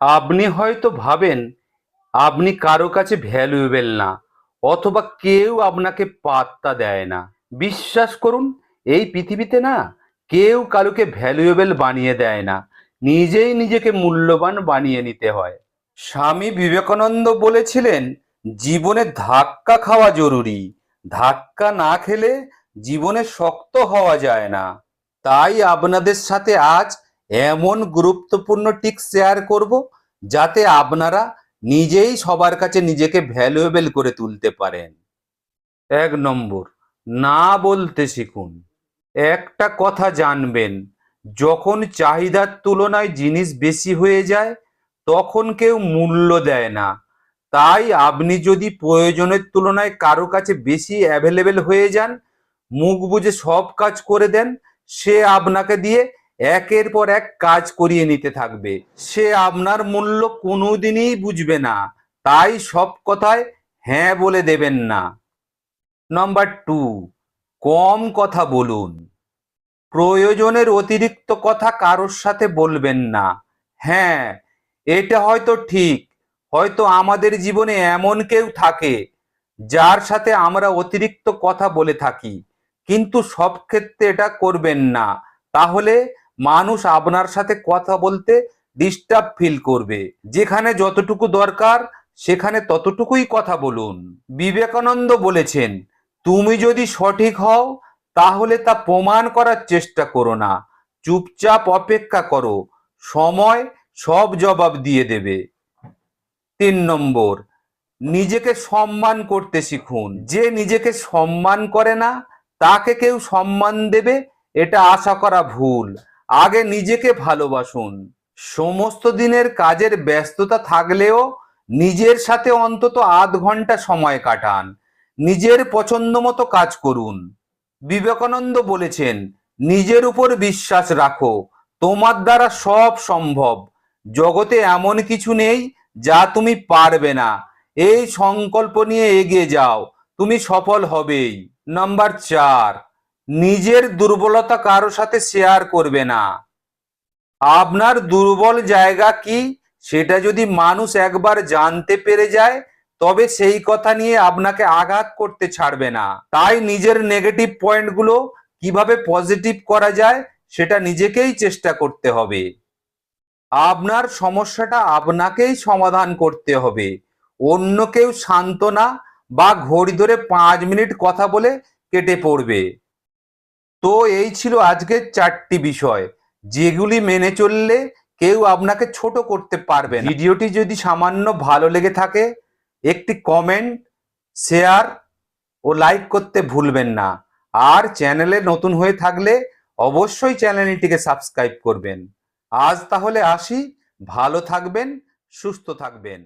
আপনি হয়তো ভাবেন, আপনি কারও কাছে ভ্যালুয়েবল না, অথবা কেউ আপনাকে পাত্তা দেয় না। বিশ্বাস করুন, এই পৃথিবীতে না, কেউ কারোকে ভ্যালুয়েবল বানিয়ে দেয় না। নিজেই নিজেকে মূল্যবান বানিয়ে নিতে হয়। স্বামী বিবেকানন্দ বলেছিলেন, জীবনে ধাক্কা খাওয়া জরুরি। ধাক্কা না খেলে জীবনে শক্ত হওয়া যায় না। তাই আপনাদের সাথে আজ এমন গুরুত্বপূর্ণ টিক শেয়ার করব যাতে আপনারা নিজেই সবার কাছে নিজেকে ভ্যালুয়েবল করে তুলতে পারেন। এক নম্বর, না বলতে শিখুন। একটা কথা জানবেন, যখন চাহিদার তুলনায় জিনিস বেশি হয়ে যায়, তখন কেউ মূল্য দেয় না। তাই আপনি যদি প্রয়োজনের তুলনায় কারও কাছে বেশি অ্যাভেলেবেল হয়ে যান, মুখ বুজে সব কাজ করে দেন, সে আপনাকে দিয়ে একের পর এক কাজ করিয়ে নিতে থাকবে। সে আপনার মূল্য কোনোদিনই বুঝবে না। তাই সব কথায় হ্যাঁ বলে দেবেন না। নাম্বার টু কম কথা বলুন। প্রয়োজনের অতিরিক্ত কথা কারোর সাথে বলবেন না। হ্যাঁ এটা হয়তো ঠিক। হয়তো আমাদের জীবনে এমন কেউ থাকে যার সাথে আমরা অতিরিক্ত কথা বলে থাকি। কিন্তু সব ক্ষেত্রে এটা করবেন না। তাহলে মানুষ আপনার সাথে কথা বলতে ডিস্টার্ব ফিল করবে। যেখানে যতটুকু দরকার, সেখানে ততটুকুই কথা বলুন। বিবেকানন্দ বলেছেন, তুমি যদি সঠিক হও, তাহলে তা প্রমাণ করার চেষ্টা করো না। চুপচাপ অপেক্ষা করো। সময় সব জবাব দিয়ে দেবে। তিন নম্বর, নিজেকে সম্মান করতে শিখুন। যে নিজেকে সম্মান করে না, তাকে কেউ সম্মান দেবে, এটা আশা করা ভুল। আগে নিজেকে ভালোবাসুন। সমস্ত দিনের কাজের ব্যস্ততা থাকলেও নিজের সাথে অন্তত আধ ঘণ্টা সময় কাটান। নিজের পছন্দ মতো কাজ করুন। বিবেকানন্দ বলেছেন, নিজের উপর বিশ্বাস রাখো। তোমার দ্বারা সব সম্ভব। জগতে এমন কিছু নেই যা তুমি পারবে না। এই সংকল্প নিয়ে এগিয়ে যাও। তুমি সফল হবেই। নাম্বার চার। নিজের দুর্বলতা কারও সাথে শেয়ার করবে না। আপনার দুর্বল জায়গা কি? সেটা যদি মানুষ একবার জানতে পেরে যায়, তবে সেই কথা নিয়ে আপনাকে আঘাত করতে ছাড়বে না। তাই নিজের নেগেটিভ পয়েন্টগুলো কীভাবে পজিটিভ করা যায়, সেটা নিজেকেই চেষ্টা করতে হবে। আপনার সমস্যাটা আপনাকেই সমাধান করতে হবে। অন্য কেউ সান্ত্বনা বা ঘড়ি ধরে পাঁচ মিনিট কথা বলে কেটে পড়বে। তো এই ছিল আজকের চারটি বিষয়, যেগুলি মেনে চললে কেউ আপনাকে ছোট করতে পারবে ভিডিওটি যদি সামান্য ভালো লেগে থাকে, একটি কমেন্ট শেয়ার ও লাইক করতে ভুলবেন না। আর চ্যানেলে নতুন হয়ে থাকলে অবশ্যই চ্যানেলটিকে সাবস্ক্রাইব করবেন। আজ তাহলে আসি, ভালো থাকবেন, সুস্থ থাকবেন।